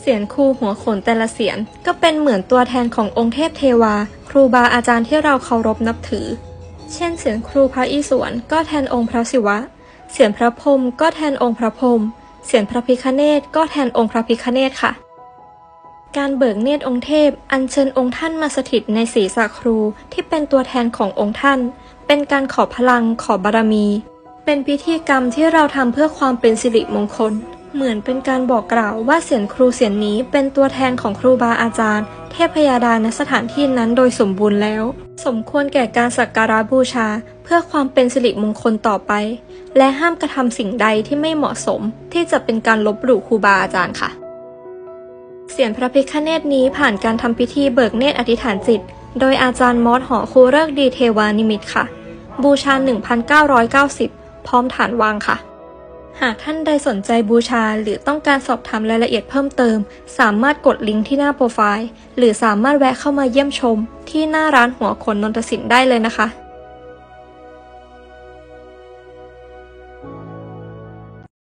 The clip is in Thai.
เสียนครูหัวขนแต่ละเสียนก็เป็นเหมือนตัวแทนขององค์เทพเทวา ครูบาอาจารย์ที่เราเคารพนับถือ เช่น เสียนครูพระอิศวรก็แทนองค์พระศิวะ เสียนพระพรหมก็แทนองค์พระพรหมเสียนพระพิคเนตก็แทนองค์พระพิคเนตค่ะ การเบิกเนตรองค์เทพ อัญเชิญองค์ท่านมาสถิตในศีรษะครูที่เป็นตัวแทนขององค์ท่าน เป็นการขอพลังขอบารมี เป็นพิธีกรรมที่เราทำเพื่อความเป็นสิริมงคล เหมือนเป็นการบอกกล่าวว่าเสียนครูเสียนนี้เป็นตัวแทนของครูบาอาจารย์ เทพยาดาณสถานที่นั้นโดยสมบูรณ์แล้ว สมควรแก่การสักการะบูชา เพื่อความเป็นสิริมงคลต่อไป และห้ามกระทำสิ่งใดที่ไม่เหมาะสม ที่จะเป็นการลบหลู่ครูบาอาจารย์ค่ะ เสียนพระพิฆเนศนี้ผ่านการทำพิธีเบิกเนตรอธิษฐานจิต โดยอาจารย์มอสหอครูเลิกดีเทวานิมิตค่ะ บูชา 1,990 พร้อมฐานวางค่ะ หากท่านใดสนใจบูชา หรือต้องการสอบถามรายละเอียดเพิ่มเติม สามารถกดลิงก์ที่หน้าโปรไฟล์ หรือสามารถแวะเข้ามาเยี่ยมชม ที่หน้าร้านหัวขนนนทสินได้เลยนะคะ